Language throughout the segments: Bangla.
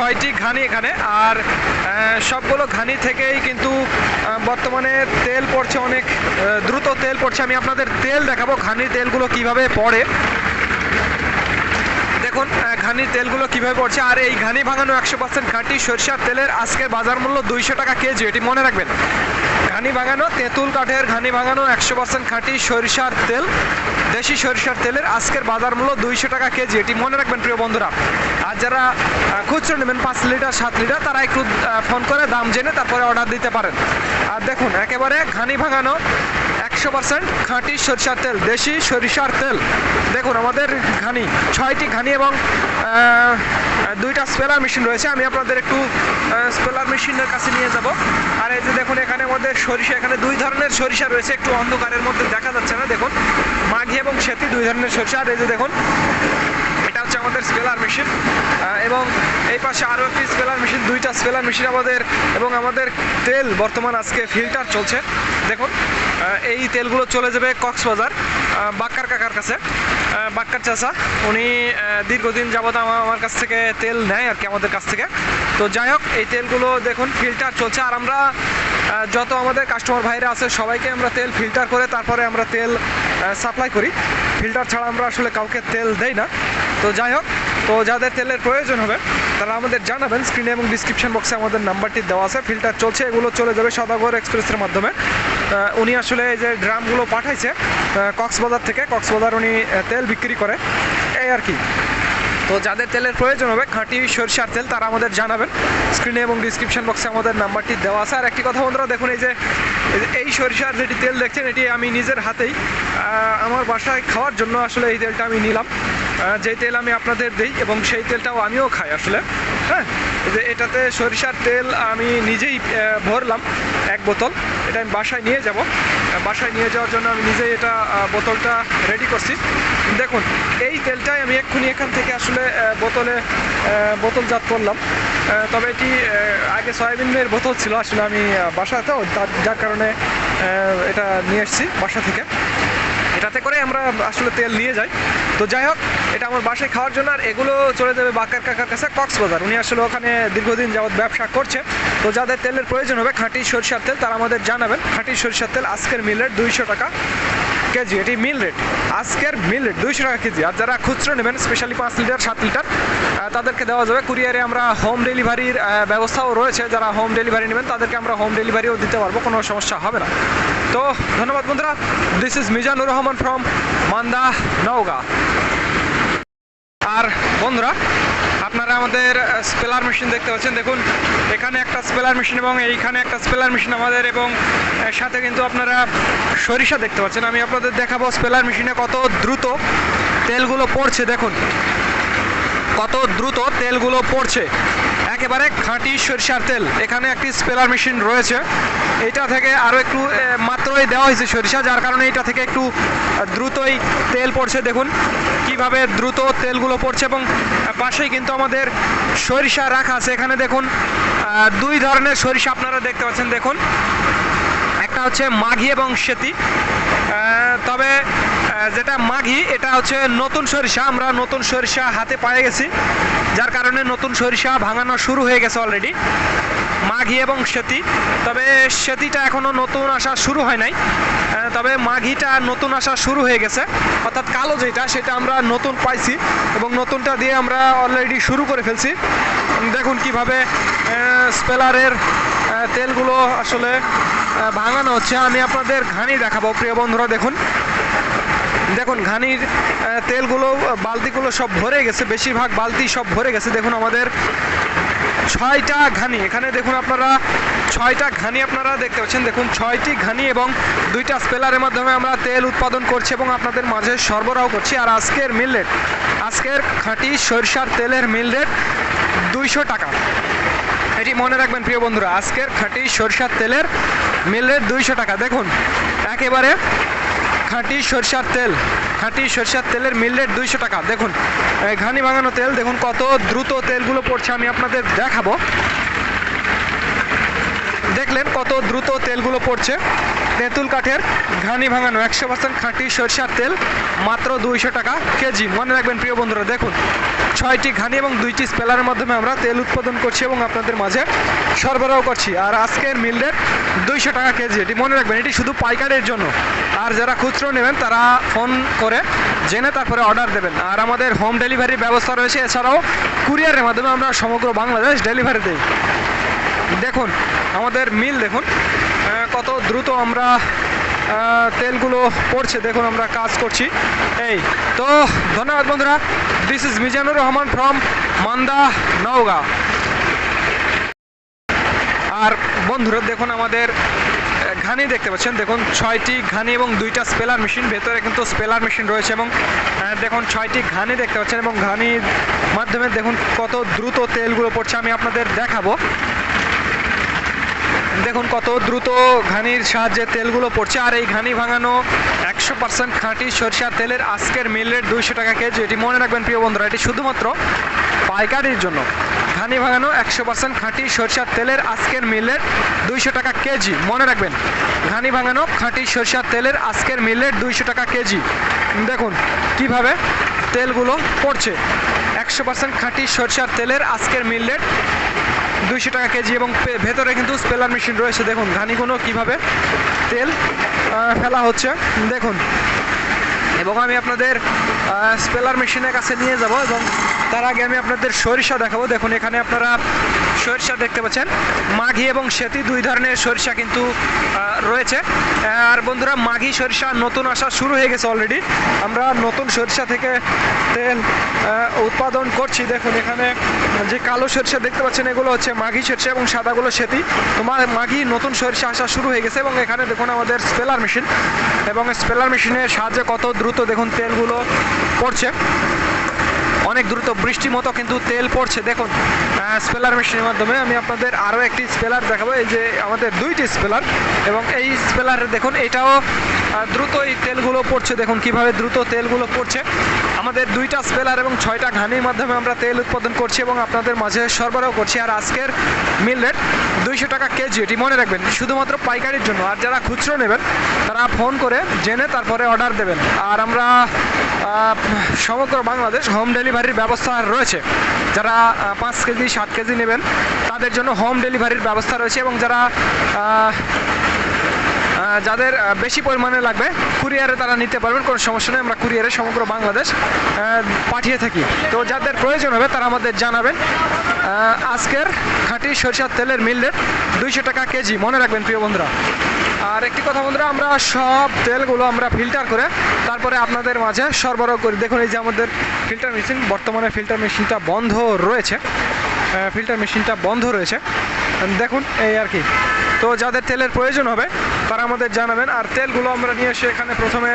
ছয়টি ঘানি এখানে, আর সবগুলো ঘানি থেকেই কিন্তু বর্তমানে তেল পড়ছে অনেক দ্রুত তেল পড়ছে। আমি আপনাদের তেল দেখাবো, ঘানির তেলগুলো কীভাবে পড়ে। দেখুন ঘানির তেলগুলো কীভাবে পড়ছে? আর এই ঘানি ভাঙানো একশো পার্সেন্ট খাঁটি সরিষার তেলের আজকের বাজার মূল্য দুইশো টাকা কেজি, এটি মনে রাখবেন। ঘানি ভাঙানো তেঁতুল কাঠের ঘানি ভাঙানো একশো পার্সেন্ট খাঁটি সরিষার তেল, দেশি সরিষার তেলের আজকের বাজার মূল্য দুইশো টাকা কেজি, এটি মনে রাখবেন প্রিয় বন্ধুরা। আর যারা খুচরো নেবেন পাঁচ লিটার, সাত লিটার তারা একটু ফোন করে দাম জেনে তারপরে অর্ডার দিতে পারেন। আর দেখুন, একেবারে ঘানি ভাঙানো একশো পার্সেন্ট খাঁটি সরিষার তেল, দেশি সরিষার তেল। দেখুন, আমাদের ঘানি, ছয়টি ঘানি এবং দুইটা স্পেলার মেশিন রয়েছে। আমি আপনাদের একটু স্পেলার মেশিনের কাছে নিয়ে যাব। আর এই যে দেখুন এখানে আমাদের সরিষা, এখানে দুই ধরনের সরিষা রয়েছে। একটু অন্ধকারের মধ্যে দেখা যাচ্ছে না, দেখুন। মাঘি এবং সেতি, দুই ধরনের সরিষা। আর এই যে দেখুন, এটা হচ্ছে আমাদের স্পেলার মেশিন। এবং এই পাশে আরও একটি স্পেলার মেশিন, দুইটা স্পেলার মেশিন আমাদের, এবং আমাদের তেল বর্তমান আজকে ফিল্টার চলছে। দেখুন এই তেলগুলো চলে যাবে কক্সবাজার বাক্কার কাকার কাছে। বাক্কার চাষা উনি দীর্ঘদিন আমা- আমার কাছ থেকে তেল নেয় আর কি আমাদের কাছ থেকে। তো যাই হোক, এই তেলগুলো দেখুন ফিল্টার চলছে। আর আমরা যত আমাদের কাস্টমার ভাইরা আছে, সবাইকে আমরা তেল ফিল্টার করে তারপরে আমরা তেল সাপ্লাই করি। ফিল্টার ছাড়া আমরা আসলে কাউকে তেল দেই না। তো যাই হোক, তো যাদের তেলের প্রয়োজন হবে, তারা আমাদের জানাবেন। স্ক্রিনে এবং ডিসক্রিপশন বক্সে আমাদের নাম্বারটি দেওয়া আছে। ফিল্টার চলছে, এগুলো চলে যাবে সদাগর এক্সপ্রেসের মাধ্যমে। উনি আসলে এই যে ড্রামগুলো পাঠাইছে কক্সবাজার থেকে। কক্সবাজার উনি তেল বিক্রি করে। এই আর কি। তো যাদের তেলের প্রয়োজন হবে, খাঁটি সরিষার তেল তারা আমাদের জানাবেন। স্ক্রিনে এবং ডিসক্রিপশন বক্সে আমাদের নাম্বারটি দেওয়া আছে। আর একটি কথা বন্ধুরা, দেখুন এই যে, এই সরিষার যেটি তেল দেখছেন, এটি আমি নিজের হাতেই আমার বাসায় খাওয়ার জন্য আসলে এই তেলটা আমি নিলাম। যে তেল আমি আপনাদের দিই এবং সেই তেলটাও আমিও খাই আসলে। হ্যাঁ যে এটাতে সরিষার তেল আমি নিজেই ভরলাম এক বোতল। এটা আমি বাসায় নিয়ে যাব। বাসায় নিয়ে যাওয়ার জন্য আমি নিজেই এটা বোতলটা রেডি করছি। দেখুন, এই তেলটাই আমি এক্ষুনি এখান থেকে আসলে বোতলে বোতলজাত করলাম। তবে এটি আগে সয়াবিনের বোতল ছিল আসলে আমি বাসাতেও যার কারণে এটা নিয়ে এসেছি বাসা থেকে। এটাতে করে আমরা আসলে তেল নিয়ে যাই। তো যাই হোক এটা আমার বাসায় খাওয়ার জন্য, আর এগুলো চলে যাবে বাকার কাকার কাছে, কক্সবাজার। উনি আসলে ওখানে দীর্ঘদিন যাবৎ ব্যবসা করছে। তো যাদের তেলের প্রয়োজন হবে, খাঁটি সরিষার তেল তারা আমাদের জানাবেন। খাঁটি সরিষার তেল আজকের মিল রেট দুইশো টাকা কেজি। এটি মিল রেট। আজকের মিল রেট দুইশো টাকা কেজি। আর যারা খুচরো নেবেন স্পেশালি পাঁচ লিটার, সাত লিটার তাদেরকে দেওয়া যাবে। কুরিয়ারে আমরা হোম ডেলিভারির ব্যবস্থাও রয়েছে। যারা হোম ডেলিভারি নেবেন, তাদেরকে আমরা হোম ডেলিভারিও দিতে পারব, কোনো সমস্যা হবে না। তো ধন্যবাদ বন্ধুরা। This is Mizanur Rahman from Manda, Naogaon. আর বন্ধুরা, আপনারা আমাদের স্পেলার মেশিন দেখতে পাচ্ছেন। দেখুন, এখানে একটা স্পেলার মেশিন এবং এইখানে একটা স্পেলার মেশিন আমাদের এবং সাথে কিন্তু আপনারা সরিষা দেখতে পাচ্ছেন। আমি আপনাদের দেখাবো স্পেলার মেশিনে কত দ্রুত তেলগুলো পড়ছে। দেখুন, কত দ্রুত তেলগুলো পড়ছে। একেবারে খাঁটি সরিষার তেল। এখানে একটি স্পেলার মেশিন রয়েছে। এটা থেকে আরও একটু মাত্রই দেওয়া হয়েছে সরিষা, যার কারণে এটা থেকে একটু দ্রুতই তেল পড়ছে। দেখুন কীভাবে দ্রুত তেলগুলো পড়ছে এবং পাশেই কিন্তু আমাদের সরিষা রাখা আছে। এখানে দেখুন দুই ধরনের সরিষা আপনারা দেখতে পাচ্ছেন। দেখুন, একটা হচ্ছে মাঘি এবং সেতি। তবে যেটা মাঘি, এটা হচ্ছে নতুন সরিষা। আমরা নতুন সরিষা হাতে পেয়ে গেছি। যার কারণে নতুন সরিষা ভাঙানো শুরু হয়ে গেছে অলরেডি মাঘি এবং সেতি। তবে সেতিটা এখনও নতুন আসা শুরু হয় নাই। তবে মাঘিটা নতুন আসা শুরু হয়ে গেছে। অর্থাৎ কালো যেটা, সেটা আমরা নতুন পাইছি এবং নতুনটা দিয়ে আমরা অলরেডি শুরু করে ফেলছি। দেখুন কীভাবে স্পেলারের তেলগুলো আসলে ভাঙানো হচ্ছে। আমি আপনাদের ঘানি দেখাবো। প্রিয় বন্ধুরা, দেখুন। দেখুন, ঘানির তেলগুলো, বালতিগুলো সব ভরে গেছে, বেশিরভাগ বালতি সব ভরে গেছে। দেখুন, আমাদের ছয়টা ঘানি। এখানে দেখুন, আপনারা ছয়টা ঘানি আপনারা দেখতে পাচ্ছেন। দেখুন, ছয়টি ঘানি এবং দুইটা স্পেলারের মাধ্যমে আমরা তেল উৎপাদন করছি এবং আপনাদের মাঝে সরবরাহ করছি। আর আজকের মিল রেট, আজকের খাঁটি সরিষার তেলের মিল রেট দুইশো টাকা। এটি মনে রাখবেন, প্রিয় বন্ধুরা, আজকের খাঁটি সরিষার তেলের মিল রেট দুইশো টাকা। দেখুন, একেবারে খাঁটি সরষার তেল, খাঁটি সরষার তেলের মিল রেট দুইশো টাকা। দেখুন ঘানি ভাঙানো তেল, দেখুন কত দ্রুত তেলগুলো পড়ছে, আমি আপনাদের দেখাবো। দেখলেন কত দ্রুত তেলগুলো পড়ছে। তেঁতুল কাঠের ঘানি ভাঙানো একশো পার্সেন্ট খাঁটি সরিষার তেল, মাত্র দুইশো টাকা কেজি। মনে রাখবেন প্রিয় বন্ধুরা, দেখুন, ছয়টি ঘানি এবং দুইটি স্পেলারের মাধ্যমে আমরা তেল উৎপাদন করছি এবং আপনাদের মাঝে সরবরাহ করছি। আর আজকের মিল রেট দুইশো টাকা কেজি। এটি মনে রাখবেন, এটি শুধু পাইকারের জন্য। আর যারা খুচরো নেবেন, তারা ফোন করে জেনে তারপরে অর্ডার দেবেন। আর আমাদের হোম ডেলিভারির ব্যবস্থা রয়েছে। এছাড়াও কুরিয়ারের মাধ্যমে আমরা সমগ্র বাংলাদেশ ডেলিভারি দিই। দেখুন, আমাদের মিল দেখুন কত দ্রুত আমরা তেলগুলো পড়ছে, দেখুন আমরা কাজ করছি। এই, তো ধন্যবাদ বন্ধুরা this is Mizanur Rahman from Manda, Naogaon. আর বন্ধুরা, দেখুন আমাদের ঘানি দেখতে পাচ্ছেন, দেখুন ছয়টি ঘানি এবং দুইটা স্পেলার মেশিন, ভেতরে কিন্তু স্পেলার মেশিন রয়েছে এবং দেখুন ছয়টি ঘানি দেখতে পাচ্ছেন এবং ঘানির মাধ্যমে দেখুন কত দ্রুত তেলগুলো পড়ছে, আমি আপনাদের দেখাবো। দেখুন কত দ্রুত ঘানির সাহায্যে তেলগুলো পড়ছে। আর এই ঘানি ভাঙানো একশো পার্সেন্ট খাঁটি সরিষার তেলের আজকের মিল রেট দুইশো টাকা কেজি। এটি মনে রাখবেন প্রিয় বন্ধুরা, এটি শুধুমাত্র পাইকারির জন্য। ঘানি ভাঙানো একশো পার্সেন্ট খাঁটি সরিষার তেলের আজকের মিল রেট দুইশো টাকা কেজি। মনে রাখবেন, ঘানি ভাঙানো খাঁটি সরিষার তেলের আজকের মিল রেট দুইশো টাকা কেজি। দেখুন কীভাবে তেলগুলো পড়ছে। একশো পার্সেন্ট খাঁটি সরিষার তেলের আজকের মিল রেট দুইশো টাকা কেজি এবং ভেতরে কিন্তু স্পেলার মেশিন রয়েছে। দেখুন, ঘানিগুলো কীভাবে তেল ফেলা হচ্ছে। দেখুন, এবং আমি আপনাদের স্পেলার মেশিনের কাছে নিয়ে যাব এবং তার আগে আমি আপনাদের সরিষা দেখাবো। দেখুন, এখানে আপনারা সরিষা দেখতে পাচ্ছেন। মাঘি এবং সেতি দুই ধরনের সরিষা কিন্তু রয়েছে। আর বন্ধুরা মাঘি সরিষা নতুন আসা শুরু হয়ে গেছে অলরেডি আমরা নতুন সরিষা থেকে তেল উৎপাদন করছি। দেখুন, এখানে যে কালো সরিষা দেখতে পাচ্ছেন, এগুলো হচ্ছে মাঘি সরিষা এবং সাদাগুলো সেতি। তোমার মাঘি নতুন সরিষা আসা শুরু হয়ে গেছে এবং এখানে দেখুন আমাদের স্পেলার মেশিন। এবং স্পেলার মেশিনের সাহায্যে কত দ্রুত দেখুন তেলগুলো পড়ছে। অনেক দ্রুত বৃষ্টির মতো কিন্তু তেল পড়ছে। দেখুন স্পেলার মেশিনের মাধ্যমে আমি আপনাদের আরও একটি স্পেলার দেখাবো। এই যে আমাদের দুইটি স্পেলার এবং এই স্পেলার দেখুন, এটাও দ্রুত এই তেলগুলো পড়ছে। দেখুন কীভাবে দ্রুত তেলগুলো পড়ছে। আমাদের দুইটা স্পেলার এবং ছয়টা ঘানির মাধ্যমে আমরা তেল উৎপাদন করছি এবং আপনাদের মাঝে সরবরাহ করছি। আর আজকের মিল রেট দুইশো টাকা কেজি, এটি মনে রাখবেন, শুধুমাত্র পাইকারির জন্য। আর যারা খুচরো নেবেন, তারা ফোন করে জেনে তারপরে অর্ডার দেবেন। আর আমরা সমগ্র বাংলাদেশ হোম ডেলিভারির ব্যবস্থা রয়েছে। যারা পাঁচ কেজি, সাত কেজি নেবেন, তাদের জন্য হোম ডেলিভারির ব্যবস্থা রয়েছে এবং যারা যাদের বেশি পরিমাণে লাগবে, কুরিয়ারে তারা নিতে পারবেন, কোনো সমস্যা নেই। আমরা কুরিয়ারে সমগ্র বাংলাদেশ পাঠিয়ে থাকি। তো যাদের প্রয়োজন হবে, তারা আমাদের জানাবেন। আজকের খাঁটি সরিষার তেলের মিল রেট দুইশো টাকা কেজি। মনে রাখবেন, প্রিয় বন্ধুরা। আর একটি কথা বন্ধুরা, আমরা সব তেলগুলো আমরা ফিল্টার করে তারপরে আপনাদের মাঝে সরবরাহ করি। দেখুন, এই যে আমাদের ফিল্টার মেশিন, বর্তমানে ফিল্টার মেশিনটা বন্ধ রয়েছে। ফিল্টার মেশিনটা বন্ধ রয়েছে। দেখুন, এই আর কি। তো যাদের তেলের প্রয়োজন হবে, তারা আমাদের জানাবেন। আর তেলগুলো আমরা নিয়ে এসে এখানে প্রথমে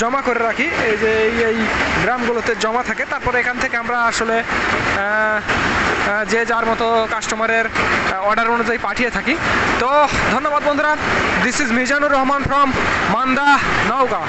জমা করে রাখি। এই যে এই এই গ্রামগুলোতে জমা থাকে। তারপরে এখান থেকে আমরা আসলে যে যার মতো কাস্টমারের অর্ডার অনুযায়ী পাঠিয়ে থাকি। তো ধন্যবাদ বন্ধুরা। This is Mizanur Rahman from Manda, Naogaon.